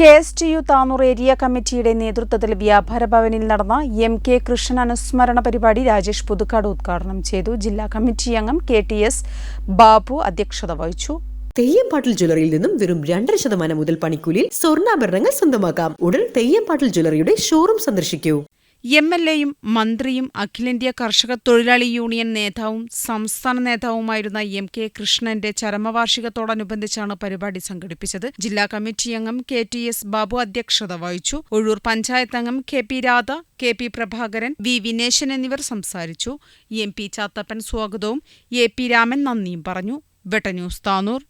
K S T U Tanur area കമ്മിറ്റിയുടെ നേതൃത്വത്തിൽ വ്യാപാര ഭവനിൽ നടന്ന എം കെ കൃഷ്ണൻ അനുസ്മരണ പരിപാടി രാജേഷ് പുതുക്കാട് ഉദ്ഘാടനം ചെയ്തു. ജില്ലാ കമ്മിറ്റി അംഗം കെ ടി എസ് ബാബു അധ്യക്ഷത വഹിച്ചു. തെയ്യംപാട്ടിൽ ജ്വല്ലറിയിൽ നിന്നും വെറും രണ്ടര ശതമാനം മുതൽ പണിക്കൂലിയിൽ സ്വർണാഭരണങ്ങൾ സ്വന്തമാക്കാം. ഉടൻ തെയ്യംപാട്ടിൽ ജ്വല്ലറിയുടെ ഷോറൂം സന്ദർശിക്കൂ. എം എൽ എയും മന്ത്രിയും അഖിലേന്ത്യാ കർഷക തൊഴിലാളി യൂണിയൻ നേതാവും സംസ്ഥാന നേതാവുമായിരുന്ന എം കെ കൃഷ്ണന്റെ ചരമവാർഷികത്തോടനുബന്ധിച്ചാണ് പരിപാടി സംഘടിപ്പിച്ചത്. ജില്ലാ കമ്മിറ്റി അംഗം കെ ടി എസ് ബാബു അധ്യക്ഷത വഹിച്ചു. ഒഴൂർ പഞ്ചായത്ത് അംഗം K P Radha K P Prabhakaran V Vineshan എന്നിവർ സംസാരിച്ചു. എം പി ചാത്തപ്പൻ സ്വാഗതവും എ പി രാമൻ നന്ദിയും പറഞ്ഞു. വെട്ടന്യൂസ് താനൂർ.